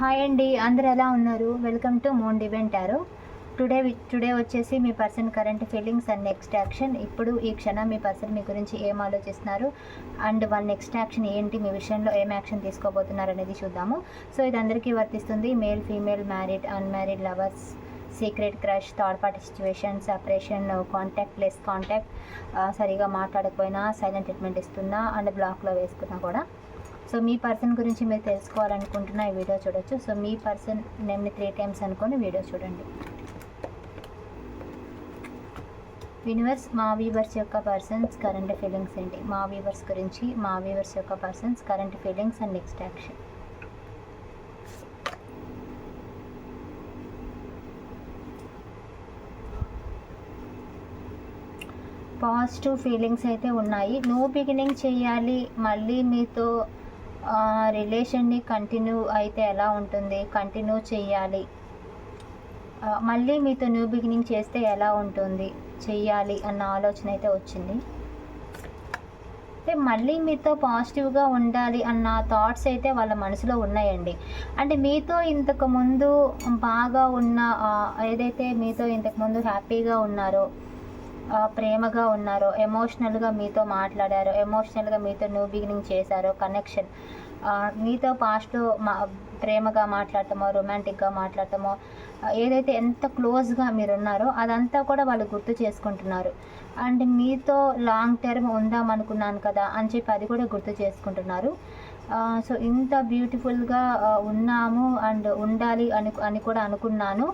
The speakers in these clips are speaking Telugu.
హాయ్ అండి అందరు ఎలా ఉన్నారు? వెల్కమ్ టు మోన్ డివెంట్ ఆరో టుడే టుడే వచ్చేసి మీ person current feelings and next action ఇప్పుడు ఈ క్షణం మీ పర్సన్ మీ గురించి ఏం ఆలోచిస్తున్నారు? అండ్ వాళ్ళ నెక్స్ట్ యాక్షన్ ఏంటి? మీ విషయంలో ఏం యాక్షన్ తీసుకోబోతున్నారు అనేది చూద్దాము. సో ఇది అందరికీ వర్తిస్తుంది. Male female married unmarried lovers secret crush third party situation separation contact less contact సరిగా మాట్లాడకపోయినా సైలెంట్ ట్రీట్మెంట్ ఇస్తున్నా అండ్ బ్లాక్లో వేసుకున్నా కూడా. సో మీ పర్సన్ గురించి మీరు తెలుసుకోవాలనుకుంటున్న ఈ వీడియో చూడొచ్చు. సో మీ పర్సన్ నేమ్ని త్రీ టైమ్స్ అనుకొని వీడియో చూడండి. యూనివర్స్ మా వీవర్స్ యొక్క పర్సన్స్ కరెంట్ ఫీలింగ్స్ ఏంటి? మా వీవర్స్ గురించి మా వీవర్స్ యొక్క persons current feelings and next action positive feelings అయితే ఉన్నాయి. న్యూ బిగినింగ్ చేయాలి మళ్ళీ మీతో రిలేషన్ని కంటిన్యూ అయితే ఎలా ఉంటుంది? కంటిన్యూ చేయాలి మళ్ళీ మీతో న్యూ బిగినింగ్ చేస్తే ఎలా ఉంటుంది? చెయ్యాలి అన్న ఆలోచన అయితే వచ్చింది. అంటే మళ్ళీ మీతో పాజిటివ్గా ఉండాలి అన్న థాట్స్ అయితే వాళ్ళ మనసులో ఉన్నాయండి. అంటే మీతో ఇంతకు ముందు బాగా ఉన్న ఏదైతే మీతో ఇంతకు ముందు హ్యాపీగా ఉన్నారో ప్రేమగా ఉన్నారో ఎమోషనల్గా మీతో మాట్లాడారో ఎమోషనల్గా మీతో న్యూ బిగినింగ్ చేశారో కనెక్షన్ మీతో పాస్ట్లో మా ప్రేమగా మాట్లాడటమో రొమాంటిక్గా మాట్లాడటమో ఏదైతే ఎంత క్లోజ్గా మీరు ఉన్నారో అదంతా కూడా వాళ్ళు గుర్తు చేసుకుంటున్నారు. అండ్ మీతో లాంగ్ టర్మ్ ఉందాం అనుకున్నాను కదా అని చెప్పి అది కూడా గుర్తు చేసుకుంటున్నారు. సో ఇంత బ్యూటిఫుల్గా ఉన్నాము అండ్ ఉండాలి అని అని కూడా అనుకున్నాను.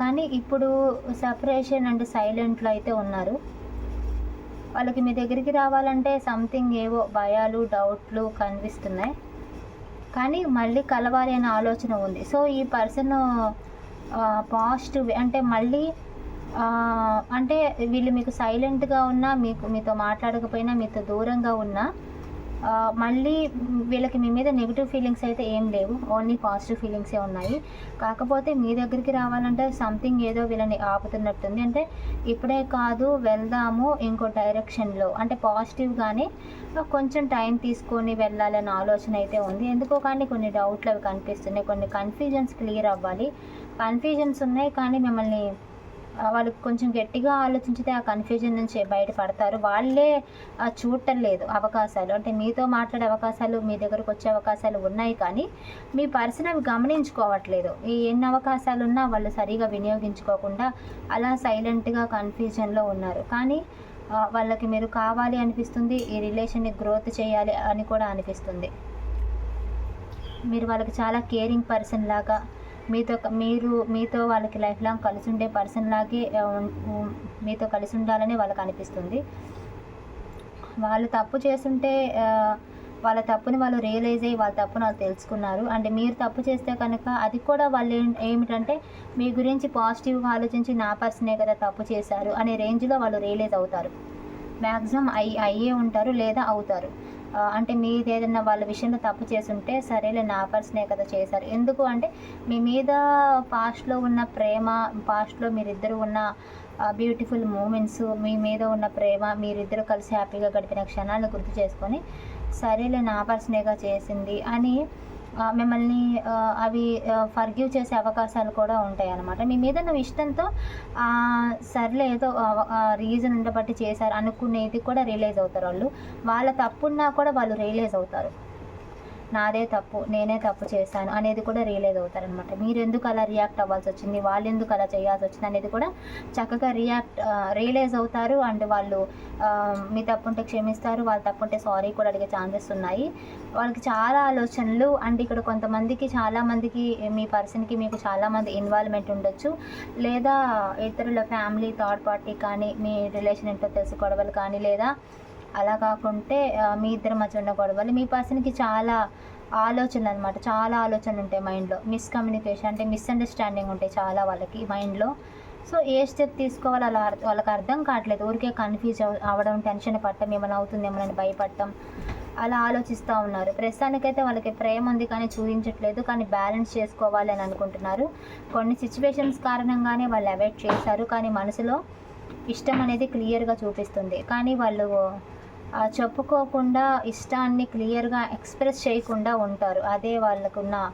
కానీ ఇప్పుడు సపరేషన్ అండ్ సైలెంట్లో అయితే ఉన్నారు. వాళ్ళకి మీ దగ్గరికి రావాలంటే సంథింగ్ ఏవో భయాలు డౌట్లు కనిపిస్తున్నాయి. కానీ మళ్ళీ కలవాలి అనే ఆలోచన ఉంది. సో ఈ పర్సన్ పాజిటివ్ అంటే మళ్ళీ అంటే వీళ్ళు మీకు సైలెంట్గా ఉన్నా మీకు మీతో మాట్లాడకపోయినా మీతో దూరంగా ఉన్నా మళ్ళీ వీళ్ళకి మీ మీద నెగిటివ్ ఫీలింగ్స్ అయితే ఏం లేవు. ఓన్లీ పాజిటివ్ ఫీలింగ్సే ఉన్నాయి. కాకపోతే మీ దగ్గరికి రావాలంటే సంథింగ్ ఏదో వీళ్ళని ఆపుతున్నట్టుంది. అంటే ఇప్పుడే కాదు వెళ్దాము ఇంకో డైరెక్షన్లో అంటే పాజిటివ్గానే కొంచెం టైం తీసుకొని వెళ్ళాలన్న ఆలోచన అయితే ఉంది. ఎందుకో కానీ కొన్ని డౌట్లు అవి కనిపిస్తున్నాయి. కొన్ని కన్ఫ్యూజన్స్ క్లియర్ అవ్వాలి. కన్ఫ్యూజన్స్ ఉన్నాయి కానీ మిమ్మల్ని వాళ్ళు కొంచెం గట్టిగా ఆలోచించితే ఆ కన్ఫ్యూజన్ నుంచి బయటపడతారు వాళ్ళే చూడటం లేదు అవకాశాలు. అంటే మీతో మాట్లాడే అవకాశాలు మీ దగ్గరకు వచ్చే అవకాశాలు ఉన్నాయి కానీ మీ పర్సన్ అవి గమనించుకోవట్లేదు. ఈ ఎన్ని అవకాశాలు ఉన్నా వాళ్ళు సరిగా వినియోగించుకోకుండా అలా సైలెంట్గా కన్ఫ్యూజన్లో ఉన్నారు. కానీ వాళ్ళకి మీరు కావాలి అనిపిస్తుంది ఈ రిలేషన్ని గ్రోత్ చేయాలి అని కూడా అనిపిస్తుంది. మీరు వాళ్ళకి చాలా కేరింగ్ పర్సన్ లాగా మీతో మీరు మీతో వాళ్ళకి లైఫ్ లాంగ్ కలిసి ఉండే పర్సన్ లాగే మీతో కలిసి ఉండాలని వాళ్ళకి అనిపిస్తుంది. వాళ్ళు తప్పు చేస్తుంటే వాళ్ళ తప్పుని వాళ్ళు రియలైజ్ అయ్యి వాళ్ళ తప్పును వాళ్ళు తెలుసుకున్నారు. అండ్ మీరు తప్పు చేస్తే కనుక అది కూడా వాళ్ళు ఏం- ఏమిటంటే మీ గురించి పాజిటివ్గా ఆలోచించి నా పర్సనే కదా తప్పు చేశారు అనే రేంజ్లో వాళ్ళు రియలైజ్ అవుతారు. మ్యాక్సిమం అయ్యి అయ్యే ఉంటారు లేదా అవుతారు. అంటే మీది ఏదైనా వాళ్ళ విషయంలో తప్పు చేసుంటే సరేలే నా పర్సనే కదా చేశారు. ఎందుకు అంటే మీ మీద పాస్ట్లో ఉన్న ప్రేమ పాస్ట్లో మీరిద్దరు ఉన్న బ్యూటిఫుల్ మూమెంట్స్ మీ మీద ఉన్న ప్రేమ మీరిద్దరు కలిసి హ్యాపీగా గడిపిన క్షణాలను గుర్తు చేసుకొని సరేలే నా పర్సనేగా చేసింది అని మిమ్మల్ని అవి ఫర్గివ్ చేసే అవకాశాలు కూడా ఉంటాయి అన్నమాట. మీ మీద నువ్వు ఇష్టంతో సర్లే ఏదో రీజన్ ఉండబట్టి చేశారు అనుకునేది కూడా రియలైజ్ అవుతారు వాళ్ళు. వాళ్ళ తప్పున్నా కూడా వాళ్ళు రియలైజ్ అవుతారు. నాదే తప్పు నేనే తప్పు చేశాను అనేది కూడా రియలైజ్ అవుతారు అనమాట మీరు ఎందుకు అలా రియాక్ట్ అవ్వాల్సి వచ్చింది వాళ్ళు ఎందుకు అలా చేయాల్సి వచ్చింది అనేది కూడా చక్కగా రియాక్ట్ రియలైజ్ అవుతారు. అండ్ వాళ్ళు మీ తప్పు ఉంటే క్షమిస్తారు వాళ్ళ తప్పు ఉంటే సారీ కూడా అడిగే ఛాన్సెస్ ఉన్నాయి. వాళ్ళకి చాలా ఆలోచనలు. అండ్ ఇక్కడ కొంతమందికి చాలామందికి మీ పర్సన్కి మీకు చాలామంది ఇన్వాల్వ్మెంట్ ఉండొచ్చు. లేదా ఇతరుల ఫ్యామిలీ థర్డ్ పార్టీ కానీ మీ రిలేషన్ ఏంటో తెలుసు గొడవలు కానీ లేదా అలా కాకుంటే మీ ఇద్దరి మధ్య ఉన్న గొడవలు. మీ పర్సన్కి చాలా ఆలోచనలు అనమాట చాలా ఆలోచనలు ఉంటాయి మైండ్లో. మిస్కమ్యూనికేషన్ అంటే మిస్అండర్స్టాండింగ్ ఉంటాయి చాలా వాళ్ళకి మైండ్లో. సో ఏ స్టెప్ తీసుకోవాలో అలా వాళ్ళకి అర్థం కావట్లేదు. ఊరికే కన్ఫ్యూజ్ అవ్వడం టెన్షన్ పట్టడం ఏమైనా అవుతుంది ఏమైనా భయపడటం అలా ఆలోచిస్తూ ఉన్నారు. ప్రస్తుతానికైతే వాళ్ళకి ప్రేమ ఉంది కానీ చూపించట్లేదు. కానీ బ్యాలెన్స్ చేసుకోవాలి అని అనుకుంటున్నారు. కొన్ని సిచ్యువేషన్స్ కారణంగానే వాళ్ళు అవాయిడ్ చేశారు. కానీ మనసులో ఇష్టం అనేది క్లియర్గా చూపిస్తుంది. కానీ వాళ్ళు చెప్పుకోకుండా ఇష్టాన్ని క్లియర్గా ఎక్స్ప్రెస్ చేయకుండా ఉంటారు. అదే వాళ్ళకున్న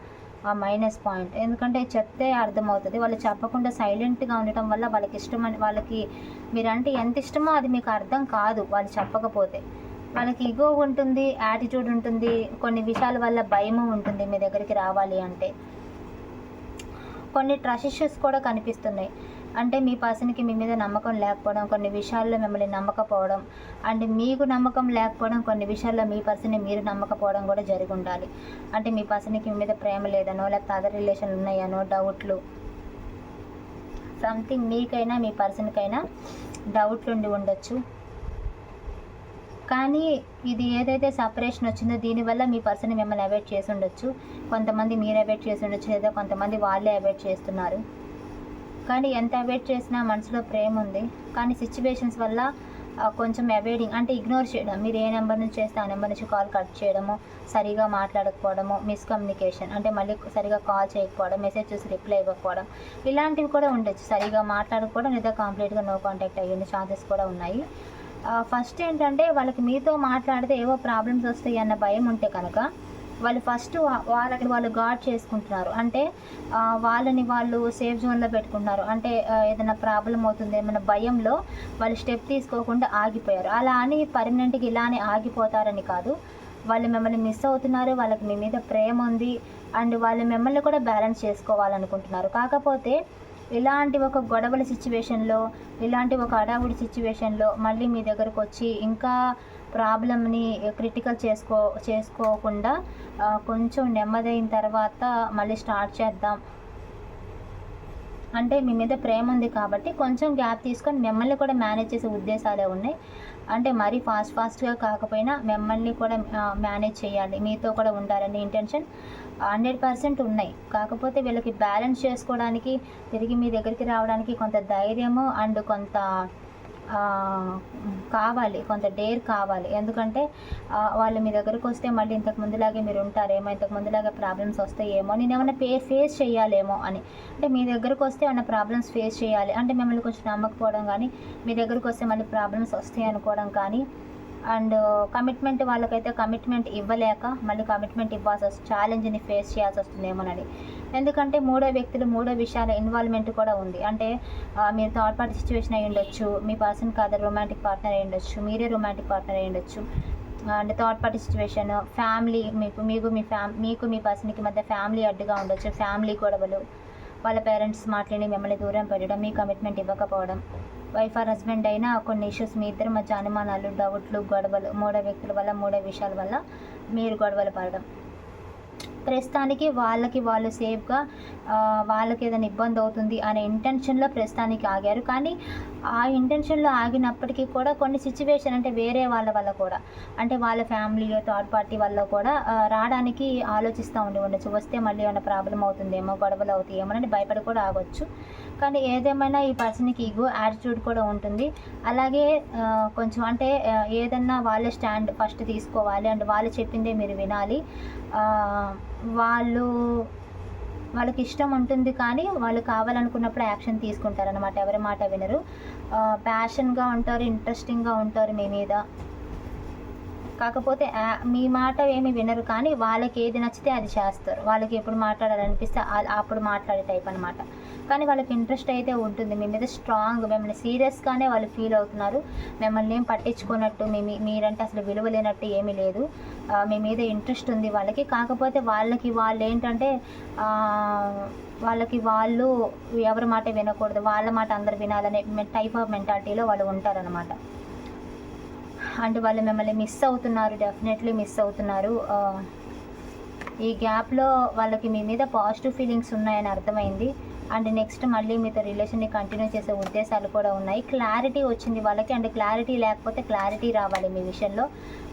ఆ మైనస్ పాయింట్. ఎందుకంటే చెప్తే అర్థమవుతుంది. వాళ్ళు చెప్పకుండా సైలెంట్గా ఉండటం వల్ల వాళ్ళకి ఇష్టమని వాళ్ళకి మీరంటే ఎంత ఇష్టమో అది మీకు అర్థం కాదు వాళ్ళు చెప్పకపోతే. వాళ్ళకి ఇగో ఉంటుంది యాటిట్యూడ్ ఉంటుంది కొన్ని విషయాల వల్ల భయము ఉంటుంది మీ దగ్గరికి రావాలి అంటే. కొన్ని ట్రస్ట్ ఇష్యూస్ కూడా కనిపిస్తున్నాయి. అంటే మీ పర్సన్కి మీ మీద నమ్మకం లేకపోవడం కొన్ని విషయాల్లో మిమ్మల్ని నమ్మకపోవడం అండ్ మీకు నమ్మకం లేకపోవడం కొన్ని విషయాల్లో మీ పర్సన్ని మీరు నమ్మకపోవడం కూడా జరిగి ఉండాలి అంటే మీ పర్సన్కి మీ మీద ప్రేమ లేదనో లేకపోతే అదర్ రిలేషన్లు ఉన్నాయనో డౌట్లు. సంథింగ్ మీకైనా మీ పర్సన్కైనా డౌట్లు ఉండి ఉండొచ్చు. కానీ ఇది ఏదైతే సపరేషన్ వచ్చిందో దీనివల్ల మీ పర్సన్ మిమ్మల్ని అవాయిడ్ చేసి ఉండొచ్చు. కొంతమంది మీరు అవాయిడ్ చేసి ఉండొచ్చు లేదా కొంతమంది వాళ్ళే అవాయిడ్ చేస్తున్నారు. కానీ ఎంత అవాయిడ్ చేసినా మనసులో ప్రేమ ఉంది. కానీ సిచ్యువేషన్స్ వల్ల కొంచెం అవాయిడింగ్ అంటే ఇగ్నోర్ చేయడం. మీరు ఏ నెంబర్ నుంచి చేస్తే ఆ నెంబర్ నుంచి కాల్ కట్ చేయడము సరిగా మాట్లాడకపోవడము మిస్కమ్యూనికేషన్ అంటే మళ్ళీ సరిగా కాల్ చేయకపోవడం మెసేజ్ చూసి రిప్లై ఇవ్వకపోవడం ఇలాంటివి కూడా ఉండొచ్చు. సరిగా మాట్లాడకపోవడం లేదా కంప్లీట్గా నో కాంటాక్ట్ అయ్యే ఛాన్సెస్ కూడా ఉన్నాయి. ఫస్ట్ ఏంటంటే వాళ్ళకి మీతో మాట్లాడితే ఏవో ప్రాబ్లమ్స్ వస్తాయి అన్న భయం ఉంటే కనుక వాళ్ళు ఫస్ట్ వాళ్ళకి వాళ్ళు గాడ్ చేసుకుంటున్నారు. అంటే వాళ్ళని వాళ్ళు సేఫ్ జోన్లో పెట్టుకుంటున్నారు. అంటే ఏదైనా ప్రాబ్లం అవుతుంది ఏమైనా భయంలో వాళ్ళు స్టెప్ తీసుకోకుండా ఆగిపోయారు. అలా అని పర్మనెంట్గా ఇలానే ఆగిపోతారని కాదు. వాళ్ళు మిమ్మల్ని మిస్ అవుతున్నారు వాళ్ళకి మీ మీద ప్రేమ ఉంది అండ్ వాళ్ళు మిమ్మల్ని కూడా బ్యాలెన్స్ చేసుకోవాలనుకుంటున్నారు. కాకపోతే ఇలాంటి ఒక గొడవల సిచ్యువేషన్లో ఇలాంటి ఒక అడావుడి సిచ్యువేషన్లో మళ్ళీ మీ దగ్గరకు వచ్చి ఇంకా ప్రాబ్లమ్ని క్రిటికల్ చేసుకో చేసుకోకుండా కొంచెం నెమ్మదైన తర్వాత మళ్ళీ స్టార్ట్ చేద్దాం. అంటే మీ మీద ప్రేమ ఉంది కాబట్టి కొంచెం గ్యాప్ తీసుకొని మిమ్మల్ని కూడా మేనేజ్ చేసే ఉద్దేశాలే ఉన్నాయి. అంటే మరీ ఫాస్ట్ ఫాస్ట్గా కాకపోయినా మిమ్మల్ని కూడా మేనేజ్ చేయాలి. మీతో కూడా ఉండాలనే ఇంటెన్షన్ హండ్రెడ్ పర్సెంట్ ఉన్నాయి. కాకపోతే వీళ్ళకి బ్యాలెన్స్ చేసుకోవడానికి తిరిగి మీ దగ్గరికి రావడానికి కొంత ధైర్యము అండ్ కొంత కావాలి కొంత డేర్ కావాలి. ఎందుకంటే వాళ్ళు మీ దగ్గరకు వస్తే మళ్ళీ ఇంతకు ముందులాగే మీరు ఉంటారేమో ఇంతకు ముందులాగే ప్రాబ్లమ్స్ వస్తాయేమో నేను ఏమైనా పే ఫేస్ చేయాలేమో అని. అంటే మీ దగ్గరకు వస్తే ఏమైనా ప్రాబ్లమ్స్ ఫేస్ చేయాలి. అంటే మిమ్మల్ని కొంచెం నమ్మకపోవడం కానీ మీ దగ్గరకు వస్తే మళ్ళీ ప్రాబ్లమ్స్ వస్తాయి అనుకోవడం కానీ అండ్ కమిట్మెంట్ వాళ్ళకైతే కమిట్మెంట్ ఇవ్వలేక మళ్ళీ కమిట్మెంట్ ఇవ్వాల్సి వస్తుంది ఛాలెంజ్ని ఫేస్ చేయాల్సి వస్తుందేమోనని. ఎందుకంటే మూడో వ్యక్తులు మూడో విషయాల ఇన్వాల్వ్మెంట్ కూడా ఉంది. అంటే మీరు థర్డ్ పార్టీ సిచ్యువేషన్ అయి ఉండొచ్చు మీ పర్సన్ కాదు రొమాంటిక్ పార్ట్నర్ అయి ఉండొచ్చు మీరే రొమాంటిక్ పార్ట్నర్ అయి ఉండొచ్చు. And third party situation family మీకు మీకు మీ ఫ్యామ్ మీకు మీ పర్సన్కి మధ్య ఫ్యామిలీ అడ్డుగా ఉండొచ్చు ఫ్యామిలీ గొడవలు వాళ్ళ పేరెంట్స్ మాట్లాడి మిమ్మల్ని దూరం పెట్టడం మీ కమిట్మెంట్ ఇవ్వకపోవడం. వైఫ్ ఆర్ హస్బెండ్ అయినా కొన్ని ఇష్యూస్ మీ ఇద్దరి మధ్య అనుమానాలు డౌట్లు గొడవలు మూడో వ్యక్తుల వల్ల మూడో విషయాల వల్ల మీరు గొడవలు పడడం. ప్రస్తుతానికి వాళ్ళకి వాళ్ళు సేఫ్గా వాళ్ళకి ఏదైనా ఇబ్బంది అవుతుంది అనే ఇంటెన్షన్లో ప్రస్తుతానికి ఆగారు. కానీ ఆ ఇంటెన్షన్లో ఆగినప్పటికీ కూడా కొన్ని సిచ్యువేషన్ అంటే వేరే వాళ్ళ వల్ల కూడా అంటే వాళ్ళ ఫ్యామిలీ థర్డ్ పార్టీ వల్ల కూడా రావడానికి ఆలోచిస్తూ ఉండి ఉండొచ్చు. వస్తే మళ్ళీ ఏమైనా ప్రాబ్లం అవుతుందేమో గొడవలు అవుతాయేమో అని భయపడి కూడా ఆగొచ్చు. కానీ ఏదేమైనా ఈ పర్సన్కి ఈగో యాటిట్యూడ్ కూడా ఉంటుంది. అలాగే కొంచెం అంటే ఏదన్నా వాళ్ళే స్టాండ్ ఫస్ట్ తీసుకోవాలి. అండ్ వాళ్ళు చెప్పిందే మీరు వినాలి. వాళ్ళు వాళ్ళకి ఇష్టం ఉంటుంది కానీ వాళ్ళు కావాలనుకున్నప్పుడు యాక్షన్ తీసుకుంటారనమాట ఎవరి మాట వినరు. ప్యాషన్గా ఉంటారు ఇంట్రెస్టింగ్గా ఉంటారు మీ మీద. కాకపోతే మీ మాట ఏమి వినరు కానీ వాళ్ళకి ఏది నచ్చితే అది చేస్తారు. వాళ్ళకి ఎప్పుడు మాట్లాడాలనిపిస్తే అప్పుడు మాట్లాడే టైప్ అనమాట కానీ వాళ్ళకి ఇంట్రెస్ట్ అయితే ఉంటుంది. మీ మీద స్ట్రాంగ్ మిమ్మల్ని సీరియస్గానే వాళ్ళు ఫీల్ అవుతున్నారు. మిమ్మల్ని ఏం పట్టించుకున్నట్టు మీ మీరంటే అసలు విలువ లేనట్టు ఏమీ లేదు. మీ మీద ఇంట్రెస్ట్ ఉంది వాళ్ళకి. కాకపోతే వాళ్ళకి వాళ్ళు ఏంటంటే వాళ్ళకి వాళ్ళు ఎవరి మాట వినకూడదు. వాళ్ళ మాట అందరు వినాలనే టైప్ ఆఫ్ మెంటాలిటీలో వాళ్ళు ఉంటారనమాట అండ్ వాళ్ళు మిమ్మల్ని మిస్ అవుతున్నారు డెఫినెట్లీ మిస్ అవుతున్నారు. ఈ గ్యాప్లో వాళ్ళకి మీ మీద పాజిటివ్ ఫీలింగ్స్ ఉన్నాయని అర్థమైంది. అండ్ నెక్స్ట్ మళ్ళీ మీతో రిలేషన్ని కంటిన్యూ చేసే ఉద్దేశాలు కూడా ఉన్నాయి. క్లారిటీ వచ్చింది వాళ్ళకి అండ్ క్లారిటీ లేకపోతే క్లారిటీ రావాలి మీ విషయంలో.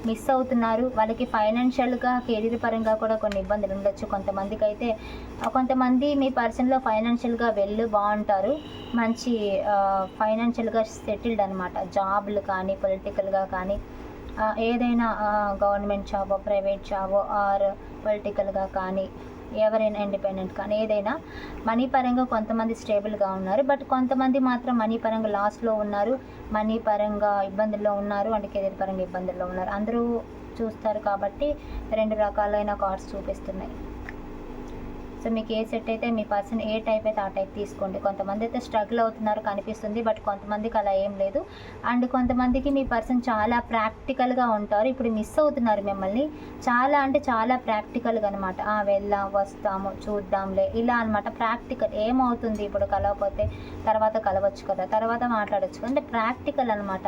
మిస్ అవుతున్నారు. వాళ్ళకి ఫైనాన్షియల్గా కెరీర్ పరంగా కూడా కొన్ని ఇబ్బందులు ఉండొచ్చు. కొంతమందికి అయితే కొంతమంది మీ పర్సన్లో ఫైనాన్షియల్గా వెళ్ళు బాగుంటారు. మంచి ఫైనాన్షియల్గా సెటిల్డ్ అనమాట జాబ్లు కానీ పొలిటికల్గా కానీ ఏదైనా గవర్నమెంట్ జాబో ప్రైవేట్ జాబో ఆర్ పొలిటికల్గా కానీ ఎవరైనా ఇండిపెండెంట్ కానీ ఏదైనా మనీ పరంగా కొంతమంది స్టేబుల్గా ఉన్నారు. బట్ కొంతమంది మాత్రం మనీ పరంగా లాస్లో ఉన్నారు. మనీ పరంగా ఇబ్బందుల్లో ఉన్నారు. అంటే కెరీర్ పరంగా ఇబ్బందుల్లో ఉన్నారు. అందరూ చూస్తారు కాబట్టి రెండు రకాలైన కార్డ్స్ చూపిస్తున్నాయి. సో మీకు ఏ సెట్ అయితే మీ పర్సన్ ఏ టైప్ అయితే ఆ టైప్ తీసుకోండి. కొంతమంది అయితే స్ట్రగుల్ అవుతున్నారు కనిపిస్తుంది బట్ కొంతమందికి అలా ఏం లేదు. అండ్ కొంతమందికి మీ పర్సన్ చాలా ప్రాక్టికల్గా ఉంటారు. ఇప్పుడు మిస్ అవుతున్నారు మిమ్మల్ని. చాలా అంటే చాలా ప్రాక్టికల్గా అనమాట వెళ్దాం వస్తాము చూద్దాంలే. ఇలా అనమాట ప్రాక్టికల్. ఏమవుతుంది? ఇప్పుడు కలవకపోతే తర్వాత కలవచ్చు కదా. తర్వాత మాట్లాడచ్చు. అంటే ప్రాక్టికల్ అనమాట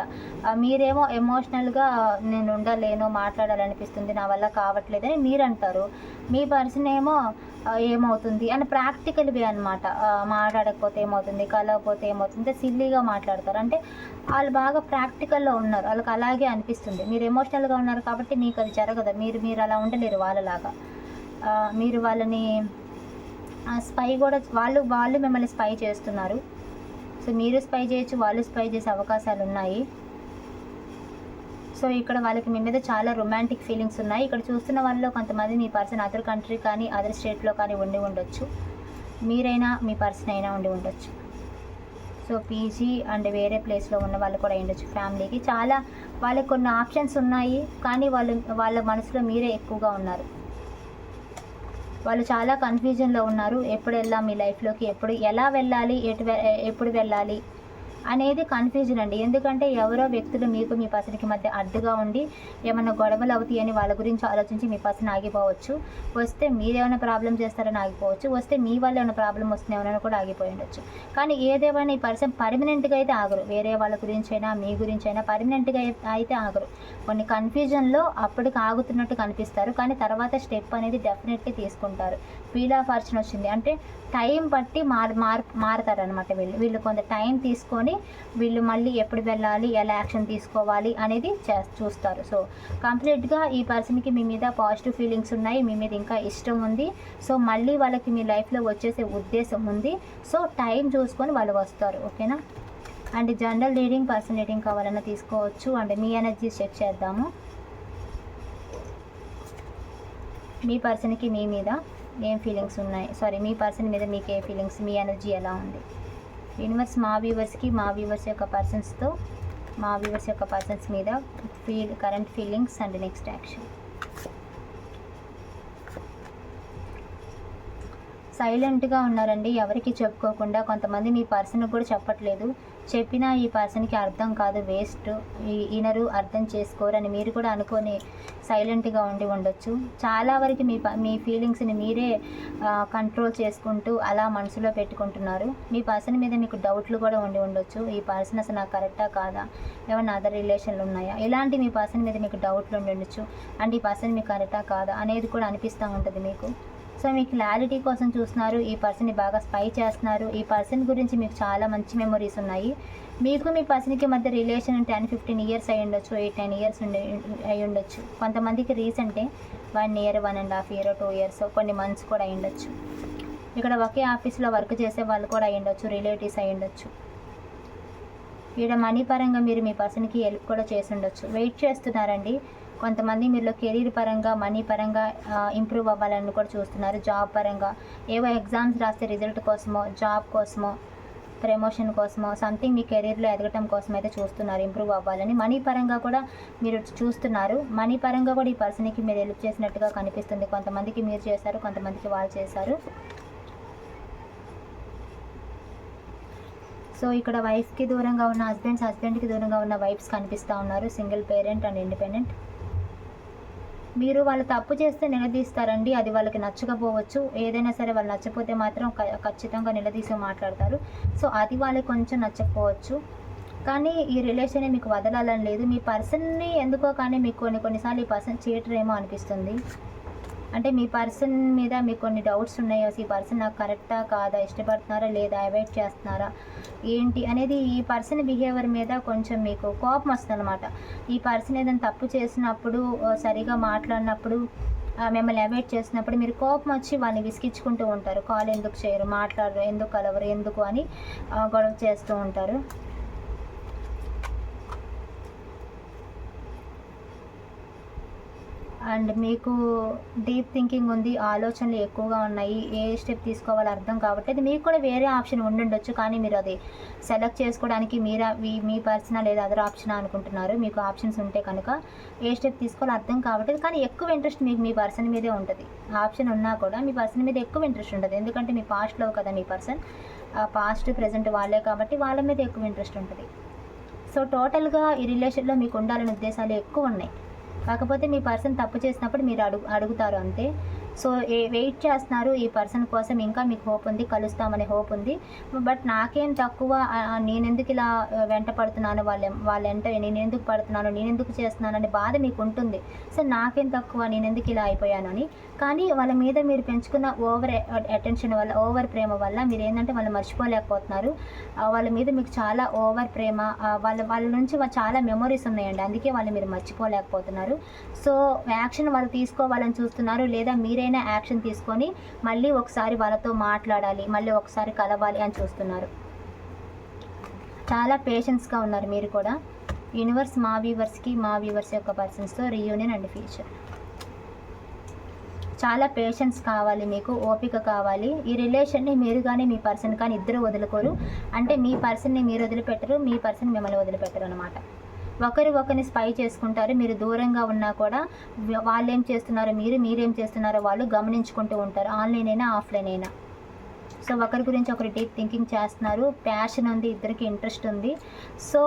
మీరేమో ఎమోషనల్గా నేను ఉండలేను మాట్లాడాలనిపిస్తుంది నా వల్ల కావట్లేదని మీరు అంటారు మీ పర్సన్ ఏమో ఏమో ఏమవుతుంది? అని ప్రాక్టికల్ వే అనమాట మాట్లాడకపోతే ఏమవుతుంది? కలవకపోతే ఏమవుతుంది? సిల్లీగా మాట్లాడతారు. అంటే వాళ్ళు బాగా ప్రాక్టికల్లో ఉన్నారు. వాళ్ళకి అలాగే అనిపిస్తుంది. మీరు ఎమోషనల్గా ఉన్నారు కాబట్టి మీకు అది జరగదు. మీరు మీరు అలా ఉండలేరు వాళ్ళలాగా. మీరు వాళ్ళని స్పై కూడా వాళ్ళు వాళ్ళు మిమ్మల్ని స్పై చేస్తున్నారు. సో మీరు స్పై చేయొచ్చు వాళ్ళు స్పై చేసే అవకాశాలు ఉన్నాయి సో ఇక్కడ వాళ్ళకి మీ మీద చాలా రొమాంటిక్ ఫీలింగ్స్ ఉన్నాయి. ఇక్కడ చూస్తున్న వాళ్ళలో కొంతమంది మీ పర్సన్ అదర్ కంట్రీ కానీ అదర్ స్టేట్లో కానీ ఉండి ఉండొచ్చు. మీరైనా మీ పర్సన్ అయినా ఉండి ఉండొచ్చు. సో పీజీ అండ్ వేరే ప్లేస్లో ఉన్న వాళ్ళు కూడా ఉండొచ్చు ఫ్యామిలీకి చాలా వాళ్ళకి కొన్ని ఆప్షన్స్ ఉన్నాయి కానీ వాళ్ళు వాళ్ళ మనసులో మీరే ఎక్కువగా ఉన్నారు. వాళ్ళు చాలా కన్ఫ్యూజన్లో ఉన్నారు. ఎప్పుడు వెళ్ళాం మీ లైఫ్లోకి ఎప్పుడు ఎలా వెళ్ళాలి? ఎటు ఎప్పుడు వెళ్ళాలి? అనేది కన్ఫ్యూజన్ అండి. ఎందుకంటే ఎవరో వ్యక్తులు మీకు మీ పర్సన్కి మధ్య అడ్డుగా ఉండి ఏమైనా గొడవలు అవుతాయని వాళ్ళ గురించి ఆలోచించి మీ పర్సన్ ఆగిపోవచ్చు. వస్తే మీరేమైనా ప్రాబ్లం చేస్తారని ఆగిపోవచ్చు. వస్తే మీ వల్ల ఏమైనా ప్రాబ్లం ఏమైనా కూడా ఆగిపోయి ఉండొచ్చు. కానీ ఏదేమైనా ఈ పర్సన్ పర్మనెంట్గా అయితే ఆగరు. వేరే వాళ్ళ గురించి అయినా మీ గురించి అయినా పర్మనెంట్గా అయితే ఆగరు. కొన్ని కన్ఫ్యూజన్లో అప్పటికి ఆగుతున్నట్టు కనిపిస్తారు. కానీ తర్వాత స్టెప్ అనేది డెఫినెట్లీ తీసుకుంటారు. వీల్ ఆఫ్ వచ్చింది. అంటే టైం బట్టి మార్ మార్ మారతారనమాట వీళ్ళు. వీళ్ళు కొంత టైం తీసుకొని వీళ్ళు మళ్ళీ ఎప్పుడు వెళ్ళాలి ఎలా యాక్షన్ తీసుకోవాలి అనేది చే చూస్తారు. సో కంప్లీట్గా ఈ పర్సన్కి మీ మీద పాజిటివ్ ఫీలింగ్స్ ఉన్నాయి మీ మీద ఇంకా ఇష్టం ఉంది. సో మళ్ళీ వాళ్ళకి మీ లైఫ్లో వచ్చేసే ఉద్దేశం ఉంది. సో టైం చూసుకొని వాళ్ళు వస్తారు ఓకేనా? And general reading person reading కావాలన్నా తీసుకోవచ్చు. అండ్ మీ ఎనర్జీ చెక్ చేద్దాము. మీ పర్సన్కి మీ మీద ఏం ఫీలింగ్స్ ఉన్నాయి? సారీ మీ పర్సన్ మీద మీకు ఏ ఫీలింగ్స్ మీ ఎనర్జీ ఎలా ఉంది? యూనివర్స్ మా వ్యూవర్స్కి మా వ్యూవర్స్ యొక్క పర్సన్స్తో మా వ్యూవర్స్ యొక్క పర్సన్స్ మీద feel current feelings and next action. సైలెంట్గా ఉన్నారండి. ఎవరికి చెప్పుకోకుండా కొంతమంది మీ పర్సన్ కూడా చెప్పట్లేదు. చెప్పినా ఈ పర్సన్కి అర్థం కాదు వేస్ట్ ఈ ఇనరు అర్థం చేసుకోరని మీరు కూడా అనుకొని సైలెంట్గా ఉండి ఉండొచ్చు. చాలా వరకు మీ ప- మీ ఫీలింగ్స్ని మీరే కంట్రోల్ చేసుకుంటూ అలా మనసులో పెట్టుకుంటున్నారు. మీ పర్సన్ మీద మీకు డౌట్లు కూడా ఉండి ఉండొచ్చు. ఈ పర్సన్ అసలు నాకు కరెక్టా కాదా? ఏమైనా అదర్ రిలేషన్లు ఉన్నాయా? ఇలాంటి మీ పర్సన్ మీద మీకు డౌట్లు ఉండి ఉండొచ్చు. అండ్ ఈ పర్సన్ మీకు కరెక్టా కాదా? అనేది కూడా అనిపిస్తూ ఉంటుంది మీకు. సో మీ క్లారిటీ కోసం చూస్తున్నారు. ఈ పర్సన్ని బాగా స్పై చేస్తున్నారు. ఈ పర్సన్ గురించి మీకు చాలా మంచి మెమొరీస్ ఉన్నాయి. మీకు మీ పర్సన్కి మధ్య రిలేషన్ టెన్ ఫిఫ్టీన్ ఇయర్స్ అయి ఉండొచ్చు ఎయిట్ టెన్ ఇయర్స్ ఉండి అయి ఉండొచ్చు. కొంతమందికి రీసెంటే one year one and half year two years కొన్ని మంత్స్ కూడా అయి ఉండొచ్చు. ఇక్కడ ఒకే ఆఫీస్లో వర్క్ చేసే వాళ్ళు కూడా అయి ఉండొచ్చు రిలేటివ్స్ అయి ఉండొచ్చు. ఇక్కడ మనీ పరంగా మీరు మీ పర్సన్కి హెల్ప్ కూడా చేసి ఉండొచ్చు. వెయిట్ చేస్తున్నారండి. కొంతమంది మీరు కెరీర్ పరంగా మనీ పరంగా ఇంప్రూవ్ అవ్వాలని కూడా చూస్తున్నారు. జాబ్ పరంగా ఏవో ఎగ్జామ్స్ రాస్తే రిజల్ట్ కోసమో జాబ్ కోసమో ప్రమోషన్ కోసమో సంథింగ్ మీ కెరీర్లో ఎదగటం కోసం అయితే చూస్తున్నారు ఇంప్రూవ్ అవ్వాలని. మనీ పరంగా కూడా మీరు చూస్తున్నారు. మనీ పరంగా కూడా ఈ పర్సన్కి మీరు హెల్ప్ చేసినట్టుగా కనిపిస్తుంది. కొంతమందికి మీరు చేశారు కొంతమందికి వాళ్ళు చేశారు. సో ఇక్కడ వైఫ్కి దూరంగా ఉన్న హస్బెండ్స్ హస్బెండ్కి దూరంగా ఉన్న వైఫ్స్ కనిపిస్తూ ఉన్నారు. సింగిల్ పేరెంట్ అండ్ ఇండిపెండెంట్ మీరు వాళ్ళు తప్పు చేస్తే నిలదీస్తారండి అది వాళ్ళకి నచ్చకపోవచ్చు. ఏదైనా సరే వాళ్ళు నచ్చపోతే మాత్రం క- ఖచ్చితంగా నిలదీసి మాట్లాడతారు. సో అది వాళ్ళకి కొంచెం నచ్చకపోవచ్చు. కానీ ఈ రిలేషన్ మీకు వదలాలని లేదు. మీ పర్సన్ని ఎందుకో కానీ మీకు కొన్ని కొన్నిసార్లు ఈ పర్సన్ చీటరేమో ఏమో అనిపిస్తుంది. అంటే మీ పర్సన్ మీద మీకు కొన్ని డౌట్స్ ఉన్నాయో ఈ పర్సన్ నాకు కరెక్టా కాదా ఇష్టపడుతున్నారా లేదా అవాయిడ్ చేస్తున్నారా ఏంటి అనేది ఈ పర్సన్ బిహేవియర్ మీద కొంచెం మీకు కోపం వస్తుంది అనమాట ఈ పర్సన్ ఏదైనా తప్పు చేసినప్పుడు సరిగా మాట్లాడినప్పుడు మిమ్మల్ని అవాయిడ్ చేసినప్పుడు మీరు కోపం వచ్చి వాళ్ళని విసిగించుకుంటూ ఉంటారు. కాల్ ఎందుకు చేయరు మాట్లాడరు ఎందుకు కలవరు ఎందుకు అని గొడవ చేస్తూ ఉంటారు. అండ్ మీకు డీప్ థింకింగ్ ఉంది ఆలోచనలు ఎక్కువగా ఉన్నాయి ఏ స్టెప్ తీసుకోవాలో అర్థం కావట్లేదు మీకు కూడా వేరే ఆప్షన్ ఉండుండొచ్చు. కానీ మీరు అది సెలెక్ట్ చేసుకోవడానికి మీరా మీ- మీ పర్సనల్ లేదా అదర్ ఆప్షన్ అనుకుంటున్నారు. మీకు ఆప్షన్స్ ఉంటే కనుక ఏ స్టెప్ తీసుకోవాలో అర్థం కాబట్టి కానీ ఎక్కువ ఇంట్రెస్ట్ మీకు మీ పర్సన్ మీదే ఉంటుంది. ఆప్షన్ ఉన్నా కూడా మీ పర్సన్ మీద ఎక్కువ ఇంట్రెస్ట్ ఉంటుంది. ఎందుకంటే మీ పాస్ట్లో కదా మీ పర్సన్. పాస్ట్ ప్రజెంట్ వాళ్ళే కాబట్టి వాళ్ళ మీద ఎక్కువ ఇంట్రెస్ట్ ఉంటుంది. సో టోటల్గా ఈ రిలేషన్లో మీకు ఉండాలనే ఉద్దేశాలు ఎక్కువ ఉన్నాయి. కాకపోతే మీ పర్సన్ తప్పు చేసినప్పుడు మీరు అడుగు అడుగుతారు అంతే. సో ఏ వెయిట్ చేస్తున్నారు ఈ పర్సన్ కోసం ఇంకా మీకు హోప్ ఉంది కలుస్తామనే హోప్ ఉంది. బట్ నాకేం తక్కువ నేను ఎందుకు నేనెందుకు ఇలా వెంట పడుతున్నాను వాళ్ళ వాళ్ళ వెంట నేను ఎందుకు పడుతున్నాను నేను ఎందుకు చేస్తున్నాను అనే బాధ మీకు ఉంటుంది. సో నాకేం తక్కువ నేను ఎందుకు ఇలా అయిపోయాను అని. కానీ వాళ్ళ మీద మీరు పెంచుకున్న ఓవర్ అటెన్షన్ వల్ల ఓవర్ ప్రేమ వల్ల మీరు ఏంటంటే వాళ్ళు మర్చిపోలేకపోతున్నారు. వాళ్ళ మీద మీకు చాలా ఓవర్ ప్రేమ వాళ్ళ వాళ్ళ నుంచి చాలా మెమొరీస్ ఉన్నాయండి. అందుకే వాళ్ళు మీరు మర్చిపోలేకపోతున్నారు. సో యాక్షన్ వాళ్ళు తీసుకోవాలని చూస్తున్నారు. లేదా మీరైనా యాక్షన్ తీసుకొని మళ్ళీ ఒకసారి వాళ్ళతో మాట్లాడాలి మళ్ళీ ఒకసారి కలవాలి అని చూస్తున్నారు. చాలా పేషెన్స్గా ఉన్నారు మీరు కూడా. యూనివర్స్ మా వ్యూవర్స్కి మా వ్యూవర్స్ యొక్క పర్సన్స్తో రీయూనియన్ అండ్ ఫ్యూచర్ చాలా పేషెన్స్ కావాలి మీకు ఓపిక కావాలి. ఈ రిలేషన్ని మీరు కానీ మీ పర్సన్ కానీ ఇద్దరు వదులుకోరు. అంటే మీ పర్సన్ని మీరు వదిలిపెట్టరు మీ పర్సన్ మిమ్మల్ని వదిలిపెట్టరు అనమాట ఒకరు ఒకరిని స్పై చేసుకుంటారు. మీరు దూరంగా ఉన్నా కూడా వాళ్ళు ఏం చేస్తున్నారో మీరు మీరేం చేస్తున్నారో వాళ్ళు గమనించుకుంటూ ఉంటారు. ఆన్లైన్ అయినా ఆఫ్లైన్ అయినా. సో ఒకరి గురించి ఒకరు డీప్ థింకింగ్ చేస్తున్నారు. ప్యాషన్ ఉంది ఇద్దరికి ఇంట్రెస్ట్ ఉంది. సో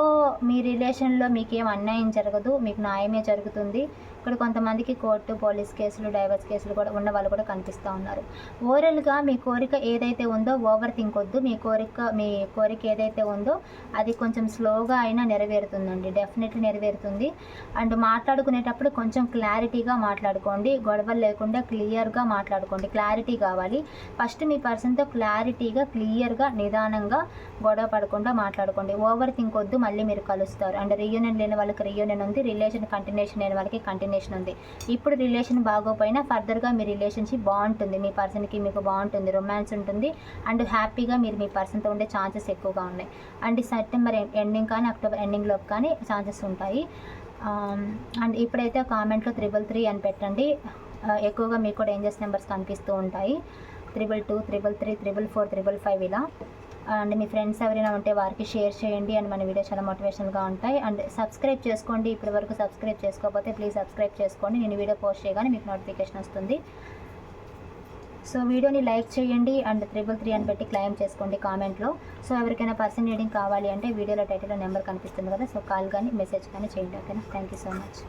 మీ రిలేషన్లో మీకు ఏం అన్యాయం జరగదు మీకు న్యాయమే జరుగుతుంది. ఇక్కడ కొంతమందికి కోర్టు పోలీస్ కేసులు డైవర్స్ కేసులు కూడా ఉన్న వాళ్ళు కూడా కనిపిస్తూ ఉన్నారు. ఓవరాల్గా మీ కోరిక ఏదైతే ఉందో ఓవర్ థింక్ వద్దు. మీ కోరిక మీ కోరిక ఏదైతే ఉందో అది కొంచెం స్లోగా అయినా నెరవేరుతుందండి. డెఫినెట్లీ నెరవేరుతుంది. అండ్ మాట్లాడుకునేటప్పుడు కొంచెం క్లారిటీగా మాట్లాడుకోండి. గొడవలు లేకుండా క్లియర్గా మాట్లాడుకోండి. క్లారిటీ కావాలి. ఫస్ట్ మీ పర్సన్తో క్లారిటీగా క్లియర్గా నిదానంగా గొడవ పడకుండా మాట్లాడుకోండి. ఓవర్ థింక్ వద్దు. మళ్ళీ మీరు కలుస్తారు. అండ్ రియూనియన్ లేని వాళ్ళకి రియూనియన్ ఉంది. రిలేషన్ కంటిన్యూషన్ లేని వాళ్ళకి కంటిన్యూ కంటిన్యూషన్ ఉంది. ఇప్పుడు రిలేషన్ బాగోపోయినా ఫర్దర్గా మీ రిలేషన్షిప్ బాగుంటుంది. మీ పర్సన్కి మీకు బాగుంటుంది. రొమాన్స్ ఉంటుంది. అండ్ హ్యాపీగా మీరు మీ పర్సన్తో ఉండే ఛాన్సెస్ ఎక్కువగా ఉన్నాయి. అండ్ సెప్టెంబర్ ఎండింగ్ కానీ అక్టోబర్ ఎండింగ్లో కానీ ఛాన్సెస్ ఉంటాయి. Um, అండ్ ఇప్పుడైతే కామెంట్లో త్రిబుల్ త్రీ అని పెట్టండి. Uh, ఎక్కువగా మీకు కూడా ఏంజెస్ నెంబర్స్ కనిపిస్తూ ఉంటాయి. Triple two triple three triple four triple five ఇలా. అండ్ మీ ఫ్రెండ్స్ ఎవరైనా ఉంటే వారికి షేర్ చేయండి అండ్ మన వీడియో చాలా మోటివేషన్గా ఉంటాయి. అండ్ సబ్స్క్రైబ్ చేసుకోండి. ఇప్పటి వరకు సబ్స్క్రైబ్ చేసుకోకపోతే ప్లీజ్ సబ్స్క్రైబ్ చేసుకోండి. నేను వీడియో పోస్ట్ చేయగానే మీకు నోటిఫికేషన్ వస్తుంది. సో వీడియోని లైక్ చేయండి అండ్ త్రిబుల్ త్రీ అని పెట్టి క్లైమ్ చేసుకోండి కామెంట్లో. సో ఎవరికైనా పర్సన్ రీడింగ్ కావాలి అంటే వీడియోలో టైటిల్లో నెంబర్ కనిపిస్తుంది కదా సో కాల్ కానీ మెసేజ్ కానీ చేయండి ఓకేనా? Thank you so much.